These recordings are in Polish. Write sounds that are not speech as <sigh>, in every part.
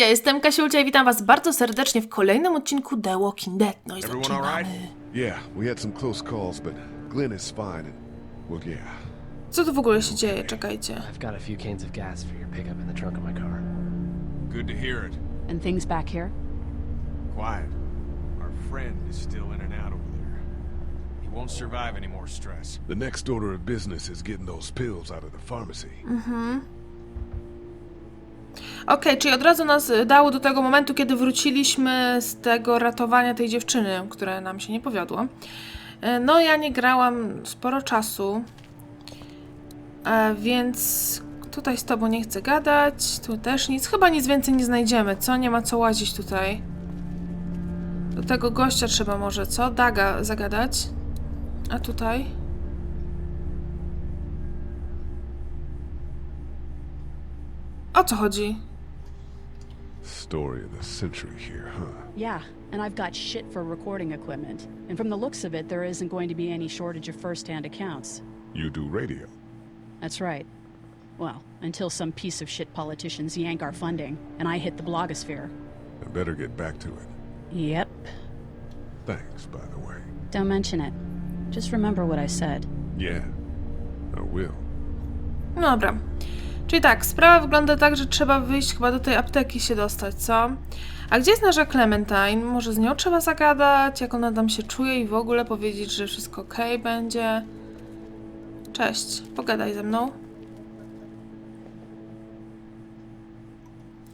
Cześć, ja jestem Kasiulcia i witam was bardzo serdecznie w kolejnym odcinku The Walking Dead. No i zaczynamy. Yeah, we had some close calls, but Glenn is fine and, well, yeah. Co tu w ogóle się dzieje? Czekajcie. I've got a few cans of gas for your pickup in the trunk of my car. Good to hear it. And things back here? Quiet. Our friend is still in and out over there. He won't survive any more stress. The next order of business is getting those pills out of the pharmacy. Okej, czyli od razu nas y, dało do tego momentu, kiedy wróciliśmy z tego ratowania tej dziewczyny, które nam się nie powiodło. E, No, ja nie grałam sporo czasu, e, więc tutaj z tobą nie chcę gadać, tu też nic. Chyba nic więcej nie znajdziemy, co? Nie ma co łazić tutaj. Do tego gościa trzeba może, co? Daga zagadać. A tutaj? O co chodzi? Story of the century here, huh? Yeah, and I've got shit for recording equipment. And from the looks of it, there isn't going to be any shortage of first-hand accounts. You do radio. That's right. Well, until some piece of shit politicians yank our funding, and I hit the blogosphere. I better get back to it. Yep. Thanks, by the way. Don't mention it. Just remember what I said. Yeah, I will. No Dobra. Czyli tak, sprawa wygląda tak, że trzeba wyjść chyba do tej apteki się dostać, co? A gdzie jest nasza Clementine? Może z nią trzeba zagadać, jak ona tam się czuje i w ogóle powiedzieć, że wszystko ok będzie. Cześć, pogadaj ze mną.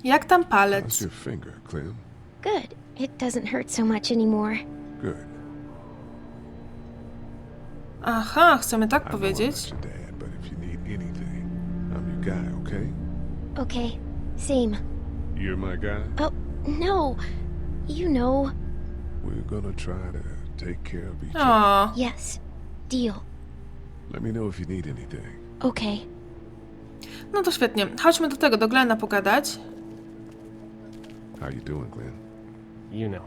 Jak tam How's palec? your finger, Clem? Good. It doesn't hurt so much anymore. Good. Aha, chcemy tak I know powiedzieć? Guy, okay? Okay. Same. You're my guy? Oh, no. You know. We're gonna try to take care of each other. O, Yes. Deal. Let me know if you need anything. Okay. no to świetnie. Chodźmy do tego, do Glena pogadać. How you doing, Glenn? You know.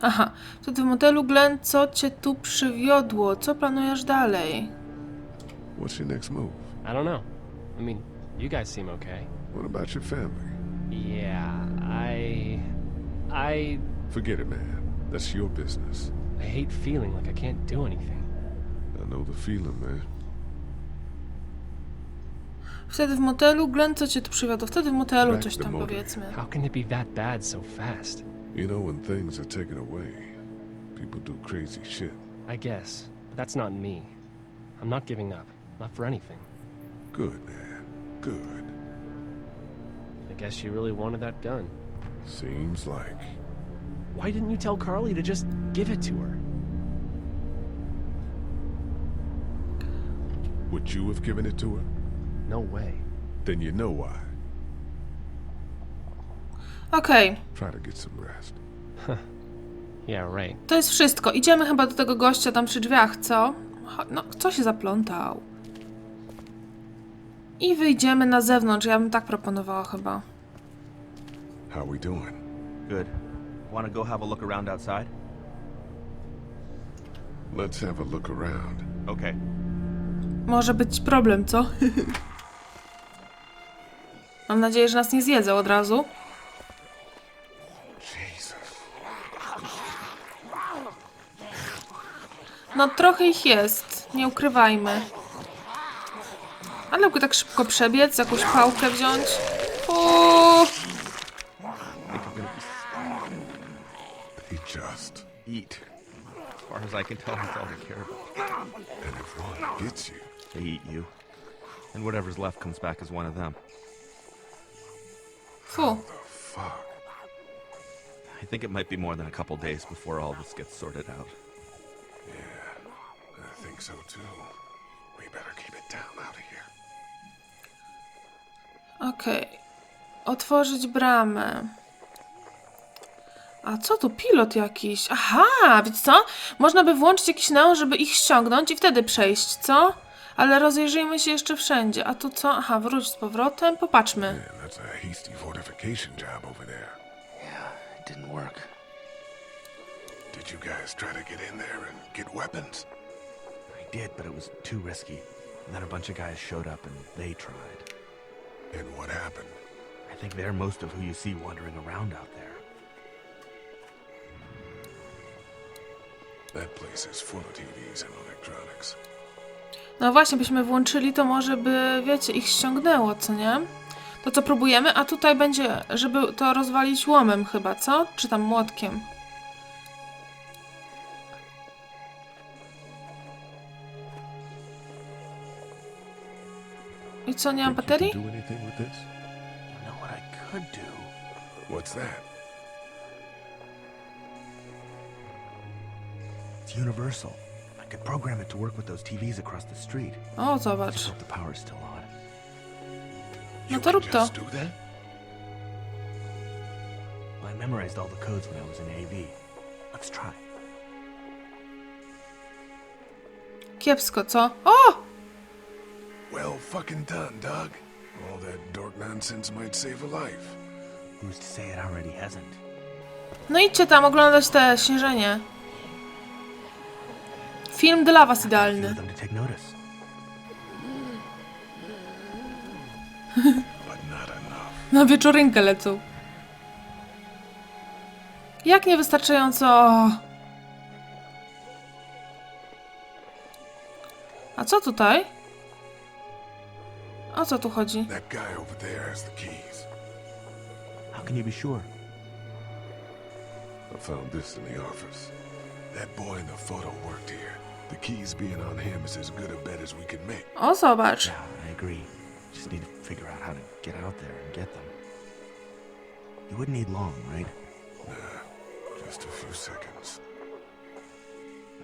Aha, to ty w modelu Glen, co cię tu przywiodło? Co planujesz dalej? What's your next move? I don't know. I mean, you guys seem okay. What about your family? Yeah, I. I. Forget it, man. That's your business. I hate feeling like I can't do anything. I know the feeling, man. Wtedy w motelu, Glen, co cię tu przywiodło? Wtedy w motelu Back coś to tam motor. powiedzmy. How can it be that bad so fast? You know, when things are taken away, people do crazy shit. I guess. But that's not me. I'm not giving up. Not for anything. Good, man. Good. I guess you really wanted that gun. Seems like. Why didn't you tell Carly to just give it to her? Would you have given it to her? No way. Then you know why. Okej, Try to get some rest. Yeah, right. to jest wszystko. Idziemy chyba do tego gościa tam przy drzwiach, co? Cho- No, kto się zaplątał? I wyjdziemy na zewnątrz, ja bym tak proponowała chyba. How we doing? Good. Want to go have a look around outside? Let's have a look around. Okay. Może być problem, co? <laughs> Mam nadzieję, że nas nie zjedzą od razu. No trochę ich jest, nie ukrywajmy. Ale mógł tak szybko przebiec, jakąś pałkę wziąć. Uuu. They just. Eat. As far as I can tell, that's all they care about. And if one gets you, They eat you. And whatever's left comes back as one of them. Fu. fuck. I think it might be more than a couple days before all this gets sorted out. Yeah, I think so too. We better keep it down out of here. Okej. Otworzyć bramę. A co tu? Pilot jakiś. Aha, wiecie co? Można by włączyć jakiś neon, żeby ich ściągnąć i wtedy przejść, co? Ale rozejrzyjmy się jeszcze wszędzie. A tu co? Aha, wróć z powrotem. Popatrzmy. Did you guys try to get in there and get weapons? I did, but it was too risky. And then a bunch of guys showed up and they tried. And what happened? I think they're most of who you see wandering around out there. That place is full of TVs and electronics. No właśnie, byśmy włączyli, to może by, wiecie, ich ściągnęło, co nie? To co próbujemy, a tutaj będzie, żeby to rozwalić łomem chyba, co? Czy tam młotkiem? I co, nie mam baterii? can do anything with this? You know what I could do? What's that? It's universal. I could program it to work with those TVs across the street. O, Just zobacz. hope the power's still on. No You to can rób to. just do that? I memorized all the codes when I was in AV. Let's try. Kiepsko, co? O! Well fucking done, Doug. All that dork nonsense might save a life. Who's to say it already hasn't? No idźcie tam oglądać te śnieżenie. Film dla was idealny. of them to take notice. <laughs> But not enough. Na wieczorynkę lecą. Jak niewystarczająco. A co tutaj? O co tu chodzi? That guy over there has the keys. How can you be sure? I found this in the office. That boy in the photo worked here. The keys being on him is as good a bet as we can make. O, zobacz. Yeah, I agree. Just need to figure out how to get out there and get them. You wouldn't need long, right? Nah, Just a few seconds.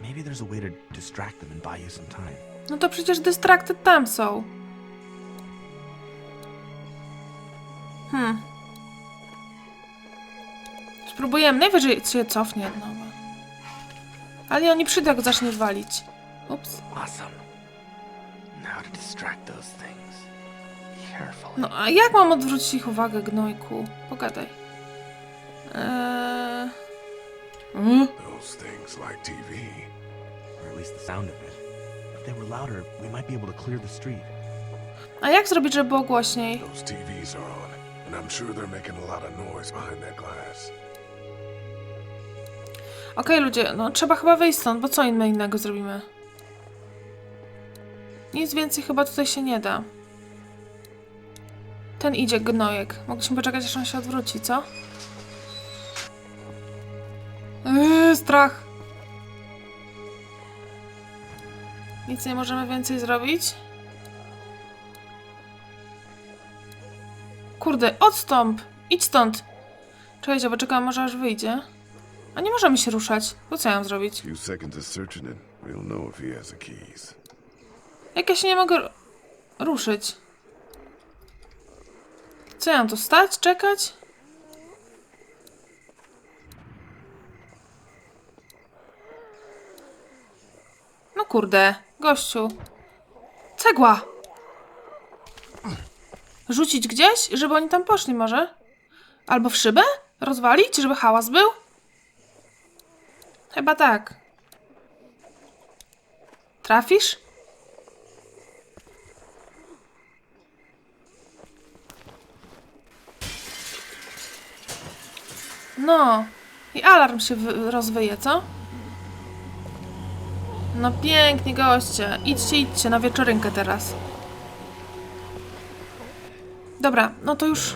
Maybe there's a way to distract them and buy you some time. No to przecież dystrakty tam są. Hmm. Spróbujemy. Najwyżej się cofnie od nowa. Ale oni przyjdą, jak zacznie walić. Ups. Awesome. Now to distract those things. Carefully. No, a jak mam odwrócić ich uwagę, gnojku? Pogadaj. Eee... Mm. Those things like TV. Or at least the sound of it. If they were louder, we might be able to clear the street. A jak zrobić, żeby było głośniej? Those TVs are on, and I'm sure they're making a lot of noise behind that glass. Okej, ludzie, no trzeba chyba wyjść stąd, bo co inne innego zrobimy? Nic więcej chyba tutaj się nie da. Ten idzie, gnojek. Mogliśmy poczekać, aż on się odwróci, co? Yy, strach. Nic nie możemy więcej zrobić? Kurde, odstąp! Idź stąd! Czekajcie, bo czekam, może aż wyjdzie. A nie możemy się ruszać. To co ja mam zrobić? Few seconds of searching and we'll know if he has the keys. Jak ja się nie mogę ru- ruszyć? Co ja mam tu stać? Czekać? No kurde, gościu. Cegła! Rzucić gdzieś, żeby oni tam poszli może? Albo w szybę? Rozwalić, żeby hałas był? Chyba tak. Trafisz? No. I alarm się wy- rozwyje, co? No pięknie, goście. Idźcie, idźcie na wieczorynkę teraz. Dobra, no to już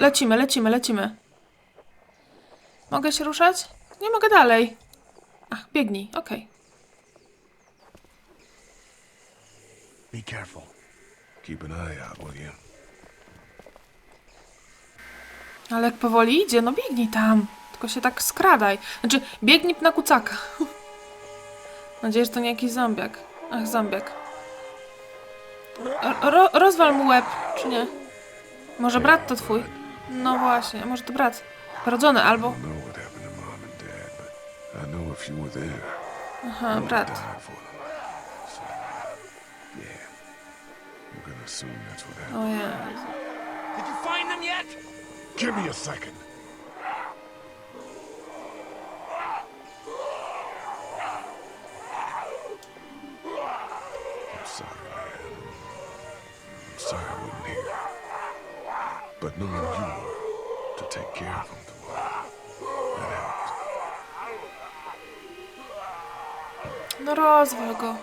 lecimy, lecimy, lecimy. Mogę się ruszać? Nie mogę dalej. Ach, biegnij, okej. Be careful. Keep an eye out, will you? Ale jak powoli idzie, no biegnij tam. Tylko się tak skradaj. Znaczy, biegnij na kucaka. <laughs> Mam nadzieję, że to nie jakiś zombiak. Ach, zombiak. Ro rozwal mu łeb, czy nie? Może brat to twój? No właśnie, może to brat. Rodzony albo... Aha, brat. O Jezu. Did you find them yet? Give me a second. Rozwal go.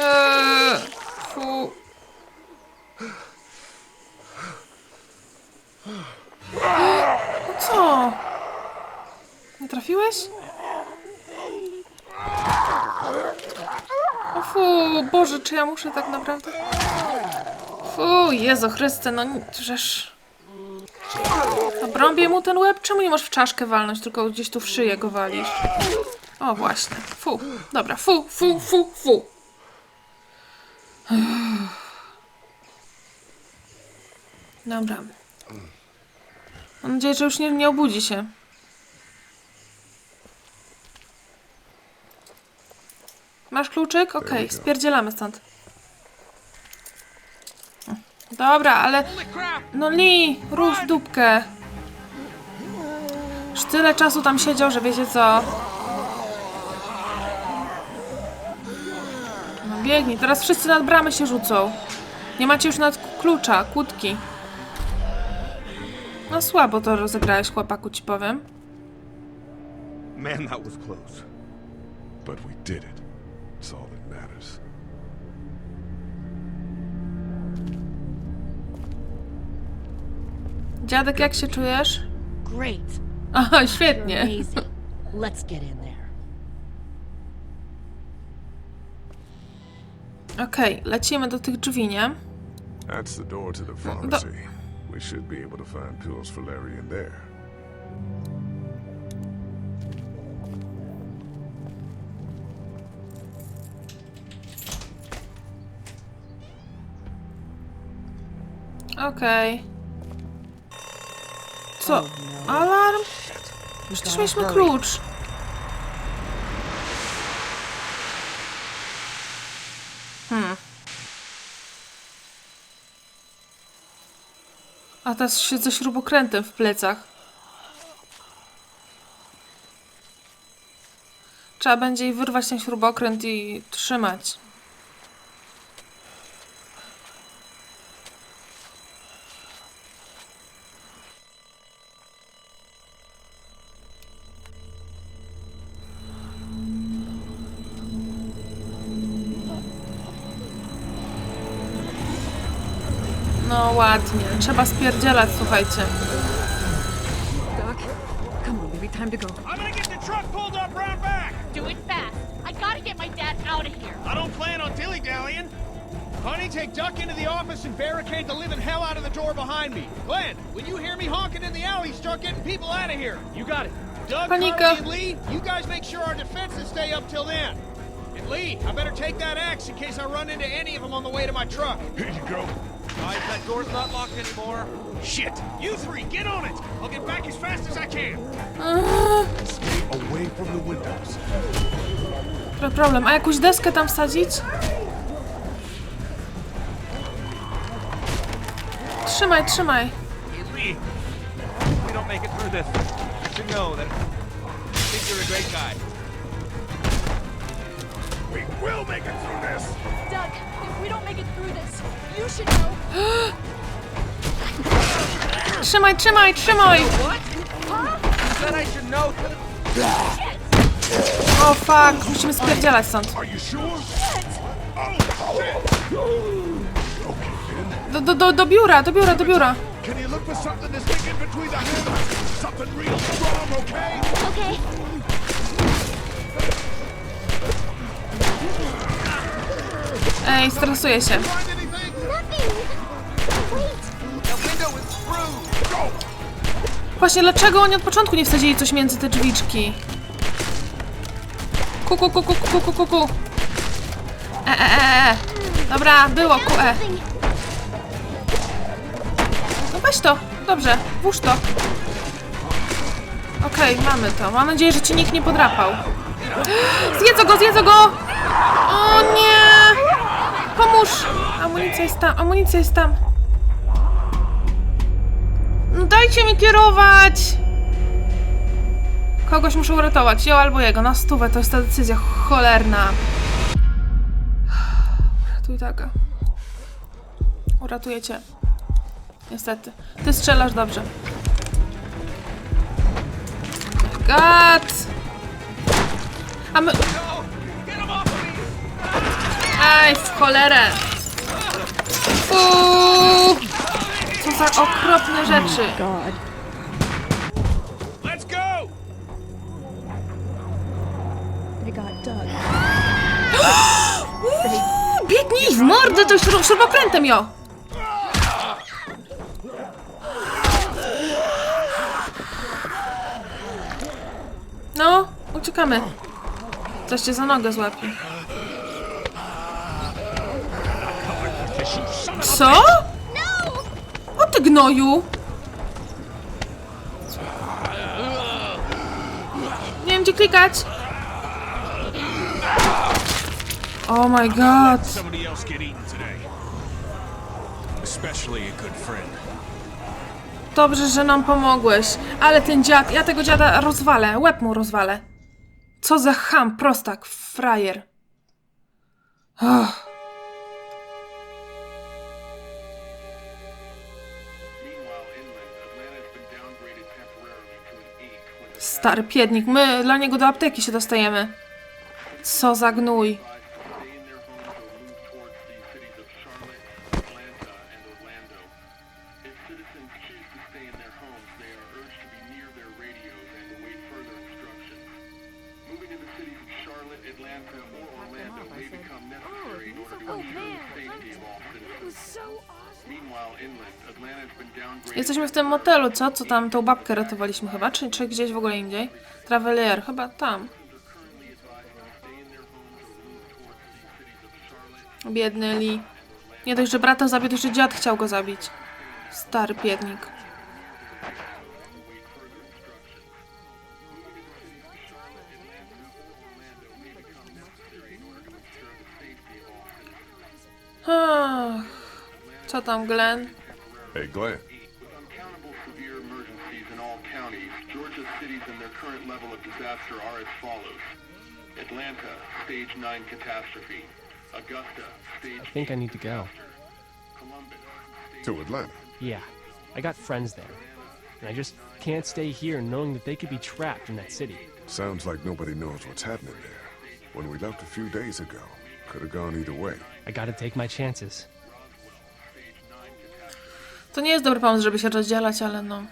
Eee, co? Nie trafiłeś? O fu, Boże, czy ja muszę tak naprawdę? Fu, Jezu Chryste, no żeż... Obrąbię mu ten łeb? Czemu nie możesz w czaszkę walnąć, tylko gdzieś tu w szyję go walisz? O, właśnie. Fu. Dobra, fu, fu, fu, fu. Dobra. Mam nadzieję, że już nie, nie obudzi się. Masz kluczyk? Okej, spierdzielamy stąd. Dobra, ale... No Li, rusz dupkę. Już tyle czasu tam siedział, że wiecie co. No biegnij, teraz wszyscy nad bramę się rzucą. Nie macie już nad klucza, kłódki. No słabo to rozegrałeś, chłopaku, ci powiem. Man, that was close. But we did it. It's all that matters. Dziadek, jak się czujesz? Great. <laughs> Aha, świetnie. Let's get in there. Okej, lecimy do tych drzwi, nie? That's the door to the pharmacy. We should be able to find pills for Larry in there. Okej. Co? Alarm? Przecież mieliśmy klucz. Hmm. A teraz siedzę śrubokrętem w plecach. Trzeba będzie jej wyrwać ten śrubokręt i trzymać. Ładnie. Trzeba spierdzielać, słuchajcie. Come on, baby, time to go. I'm gonna get the truck pulled up round back. Do it fast. I gotta get my dad out of here. I don't plan on dilly-dallying. Honey, take Duck into the office and barricade the living hell out of the door behind me. Glenn, when you hear me honking in the alley, start getting people out of here. You got it. Doug, Panika. Carly, and Lee, you guys make sure our defenses stay up till then. And Lee, I better take that axe in case I run into any of them on the way to my truck. Here you go. Guys, that door's not locked anymore. Shit! You three, get on it! I'll get back as fast as I can. Stay away from the windows. Pro- Problem. A jakąś deskę tam wsadzić? Trzymaj, trzymaj. Hey, Lee, if we don't make it through this, you know that I think you're a great guy. We will make it through this. Doug, if we don't make it through this, you should know. Trzymaj, trzymaj, trzymaj! O fuck, musimy spierdzielać stąd. Oh. Do, do, do, do biura, do biura, do biura. Can you look Właśnie, dlaczego oni od początku nie wsadzili coś między te drzwiczki? Ku, ku, ku, ku, ku, ku, ku, ku. E, e, e, e. Dobra, było, e. Nothing. No weź to, dobrze, włóż to. Okej, mamy to. Mam nadzieję, że ci nikt nie podrapał. <gasps> Zjedzą go, zjedzą go! O nie! Pomóż! Amunicja jest tam, amunicja jest tam. Dajcie mi kierować! Kogoś muszę uratować, ją albo jego, na stówę, to jest ta decyzja cholerna. Uratuj taka. Uratuję cię. Niestety. Ty strzelasz dobrze. God! A my... Aj, w cholerę! Uuu! Za okropne rzeczy. God. Let's go! They got Doug. <gasps> Biegnij w mordę, to śrub śrubokrętem, jo! No, uciekamy. Coś cię za nogę złapie. Co? Ty gnoju! Nie wiem gdzie klikać. Oh my god. Somebody else get eaten today. Especially a good friend. Dobrze, że nam pomogłeś. Ale ten dziad, ja tego dziada rozwalę, łeb mu rozwalę. Co za ham, prostak, frajer. Oh. Stary piednik, my dla niego do apteki się dostajemy. Co za gnój. Jesteśmy w tym motelu, co? Co tam, tą babkę ratowaliśmy chyba? Czy, czy gdzieś w ogóle indziej? Travelier, chyba tam. Biedny Lee. Nie dość, że brata zabił, to jeszcze dziad chciał go zabić. Stary piednik. Ach, Co tam, Glenn? Hey, Glenn. Current level of disaster are as follows. Atlanta, stage 9 catastrophe. Augusta, stage I think I need to go. Columbus, To Atlanta. Yeah, I got friends there. And I just can't stay here knowing that they could be trapped in that city. Sounds like nobody knows what's happening there. When we left a few days ago, could have gone either way. I gotta take my chances. To nie jest dobry pomysł, żeby się rozdzielać, ale no.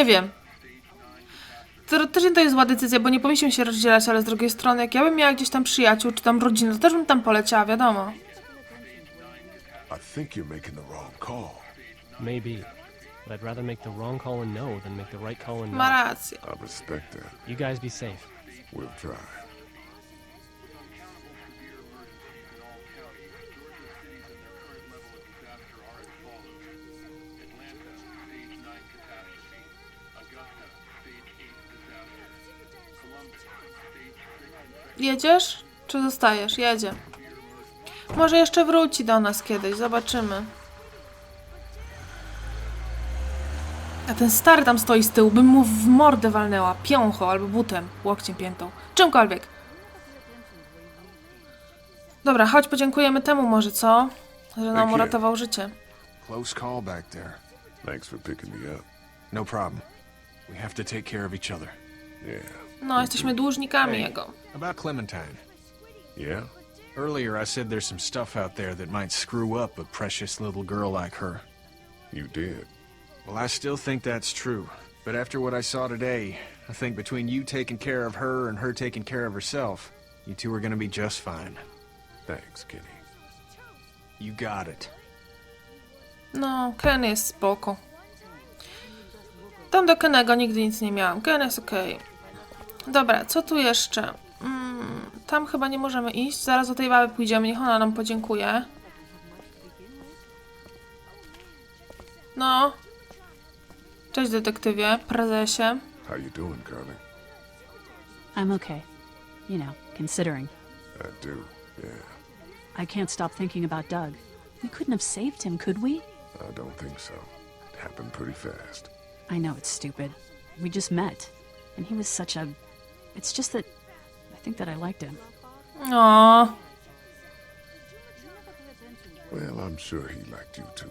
Nie wiem. Teoretycznie to jest zła decyzja, bo nie powinniśmy się rozdzielać, ale z drugiej strony, jak ja bym miała gdzieś tam przyjaciół, czy tam rodzinę, to też bym tam poleciała, wiadomo. I think you're making the wrong call. Maybe. But I'd rather make the wrong call and than make the right call and Ma rację. I respect that. You guys be safe. We'll try. Jedziesz? Czy zostajesz? Jedzie. Może jeszcze wróci do nas kiedyś, zobaczymy. A ten stary tam stoi z tyłu, bym mu w mordę walnęła, piącho albo butem, łokciem piętą, czymkolwiek. Dobra, chodź podziękujemy temu może, co? Że nam uratował życie. Close call back there. Thanks for picking me up. No problem. We have to take care of each other. Yeah. No, jesteśmy dłużnikami Hey. jego. About Clementine. Yeah? Earlier I said there's some stuff out there that might screw up a precious little girl like her. You did. Well, I still think that's true. But after what I saw today, I think between you taking care of her and her taking care of herself, you two are gonna be just fine. Thanks, Kenny. You got it. No, Ken jest spoko. Tam do Kenego nigdy nic nie miałam. Ken jest okej. Dobra, co tu jeszcze? Mm, tam chyba nie możemy iść. Zaraz do tej baby pójdziemy. Niech ona nam podziękuje. No. Cześć detektywie, prezesie. How you doing, Carly? I'm okay. You know, considering. I do, yeah. I can't stop thinking about Doug. We couldn't have saved him, could we? I don't think so. It happened pretty fast. I know it's stupid. We just met. And he was such a. It's just that. I think that I liked him. O, Well, I'm sure he liked you too.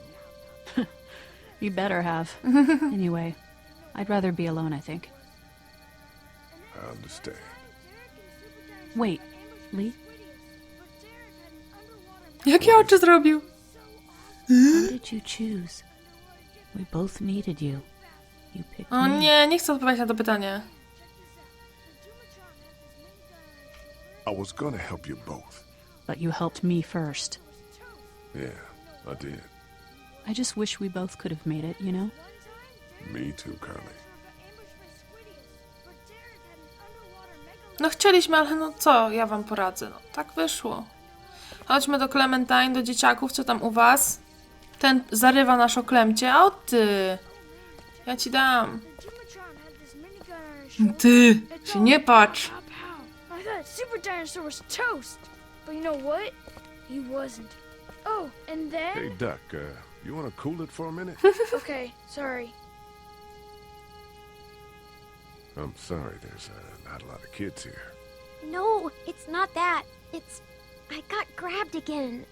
<laughs> You better have. <laughs> anyway, I'd rather be alone, I think. I understand. Wait, Lee, <laughs> jakie oczy zrobił? who did you choose? We both needed you. You picked O me. nie, nie chcę odpowiadać na to pytanie. I was gonna help you both. But you helped me first. Yeah, I did. I just wish we both could have made it, you know? Me too, Carly. No chcieliśmy, ale no co, ja wam poradzę. No, tak wyszło. Chodźmy do Clementine, do dzieciaków, co tam u was? Ten zarywa nasz oklemcie, a o ty! Ja ci dam. Ty, się nie patrz. Pow pow. Thought Super Dinosaur was toast. But you know what? He wasn't. Oh, and then... Hey, Duck, uh, you wanna cool it for a minute? <laughs> Okay, sorry. I'm sorry, there's uh, not a lot of kids here. No, it's not that. It's. I got grabbed again.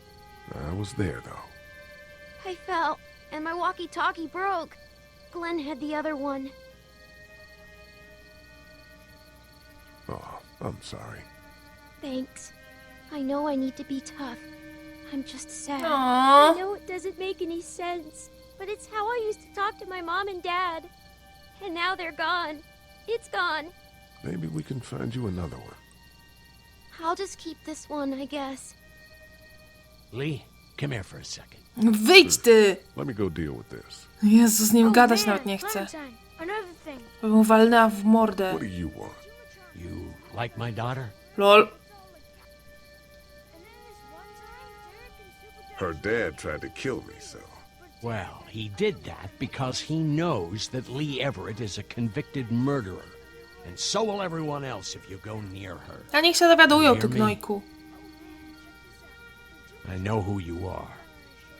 I was there, though. I fell, and my walkie talkie broke. Glenn had the other one. Oh, I'm sorry. Thanks. I know I need to be tough. I'm just sad. Aww. I know it doesn't make any sense, but it's how I used to talk to my mom and dad. And now they're gone. It's gone. Maybe we can find you another one. I'll just keep this one, I guess. Lee, come here for a second. Wyjdź ty! Let me go deal with this. Jezu, z nim oh, gadać man, nawet nie chcę. Another thing. Bym mu walnęła w mordę. What do you want? You like my daughter? Lol. Her dad tried to kill me, so. Well, he did that because he knows that Lee Everett is a convicted murderer. And so will everyone else if you go near her. A niech się dowiadują, ty Hear me? gnojku. I know who you are.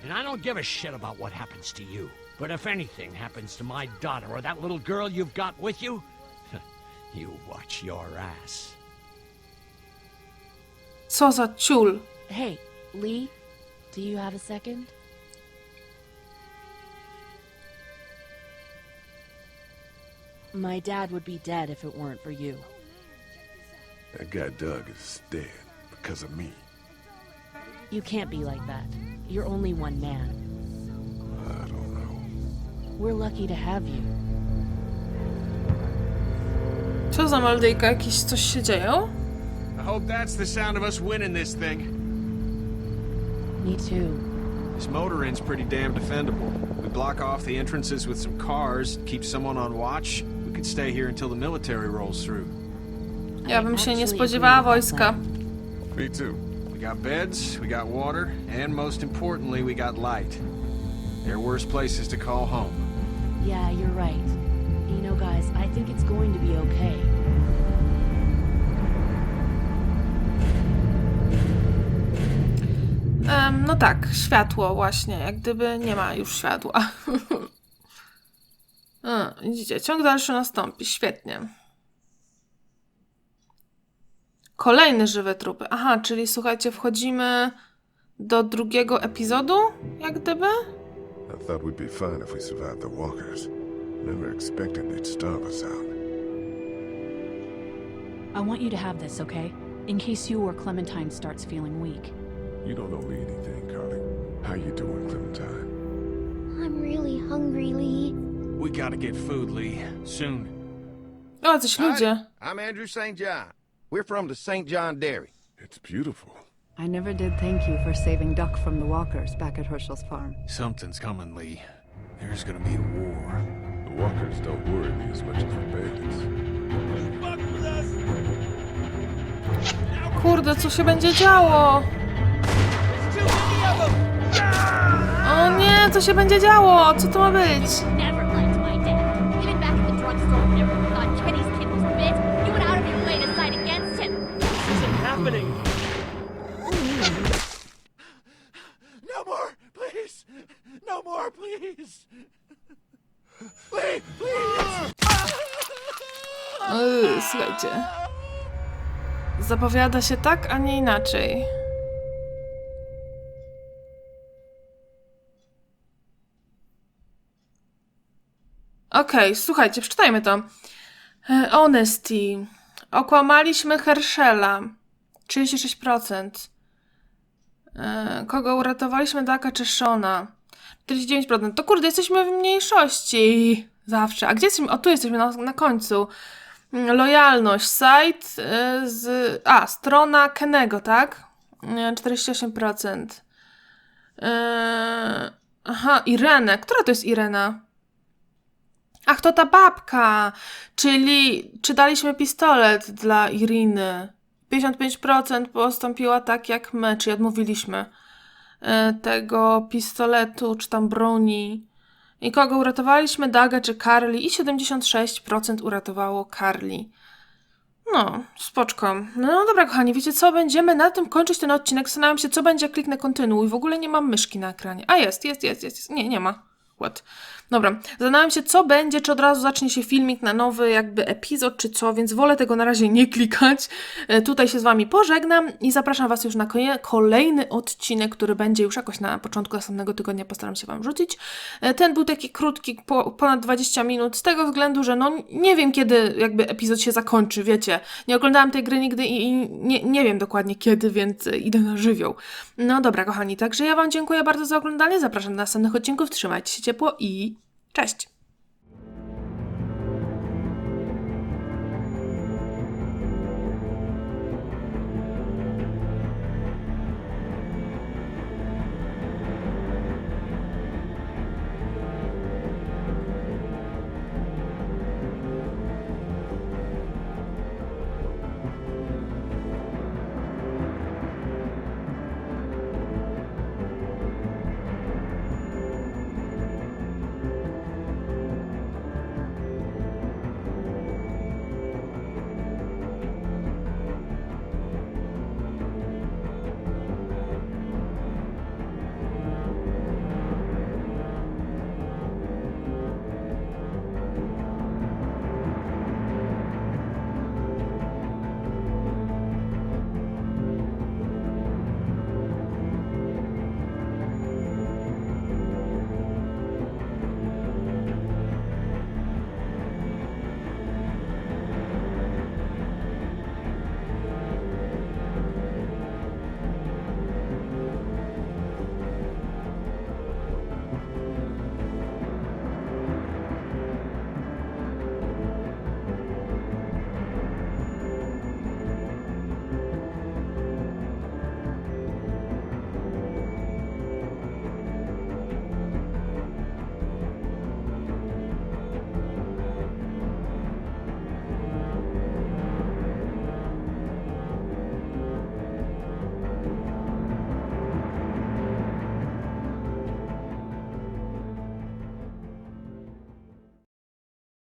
And I don't give a shit about what happens to you. But if anything happens to my daughter or that little girl you've got with you, you watch your ass. Co za ciul. Hey, Lee, do you have a second? My dad would be dead if it weren't for you. That guy Doug is dead because of me. You can't be like that. You're only one man. I don't know. We're lucky to have you. Co za meldyjka? Jakieś coś się dzieją? I hope that's the sound of us winning this thing. Me too. This motor inn's pretty damn defendable. We block off the entrances with some cars, keep someone on watch. We could stay here until the military rolls through. Ja bym się nie actually spodziewała agree with wojska. Me too. We got beds, we got water, and most importantly, we got light. There are worse places to call home. Yeah, you're right. Guys, I think it's going to be okay. Em, no tak, światło właśnie, jak gdyby nie ma już światła. <laughs> A, widzicie, ciąg dalszy nastąpi, świetnie. Kolejne żywe trupy. Aha, czyli słuchajcie, wchodzimy do drugiego epizodu, jak gdyby? I thought we'd be fine if we survived the walkers. Never expected they'd starve us out. I want you to have this, okay? In case you or Clementine starts feeling weak. You don't owe me anything, Carly. How you doing, Clementine? I'm really hungry, Lee. We gotta get food, Lee. Soon. O, coś ludzie. I'm Andrew St. John. We're from the St. John Dairy. It's beautiful. I never did thank you for saving Duck from the walkers back at Herschel's farm. Something's coming, Lee. There's gonna be a war. Walkers don't worry me as much as the bandits. Kurde, co się będzie działo? O nie, to się będzie działo? Co to ma być? Słuchajcie. Zapowiada się tak, a nie inaczej. Okej, słuchajcie, przeczytajmy to. E, Honesty. Okłamaliśmy Herschela. 36%. E, Kogo uratowaliśmy, Daka czy Shona? 49%. To kurde, jesteśmy w mniejszości. Zawsze. A gdzie jesteśmy? O, tu jesteśmy na, na końcu. Lojalność. Site y, z... A, strona Kenego, tak? Y, 48%. Y, Aha, Irenę. Która to jest Irena? Ach, to ta babka! Czyli czy daliśmy pistolet dla Iriny? 55% postąpiła tak jak my, czyli odmówiliśmy tego pistoletu czy tam broni. I kogo uratowaliśmy? Daga czy Carly? I 76% uratowało Carly. No, spoczko. No dobra, kochani, wiecie co? Będziemy na tym kończyć ten odcinek. Zastanawiam się, co będzie, kliknę kontynuuj. W ogóle nie mam myszki na ekranie. A jest, jest, jest. jest. Nie, nie ma. What? Dobra, zastanawiam się, co będzie, czy od razu zacznie się filmik na nowy jakby epizod, czy co, więc wolę tego na razie nie klikać. E, Tutaj się z Wami pożegnam i zapraszam Was już na kolejny odcinek, który będzie już jakoś na początku następnego tygodnia, postaram się Wam rzucić. E, Ten był taki krótki, po, ponad 20 minut, z tego względu, że no nie wiem, kiedy jakby epizod się zakończy, wiecie. Nie oglądałam tej gry nigdy i, nie, nie wiem dokładnie kiedy, więc idę na żywioł. No dobra, kochani, także ja Wam dziękuję bardzo za oglądanie, zapraszam do następnych odcinków, trzymajcie się ciepło i cześć!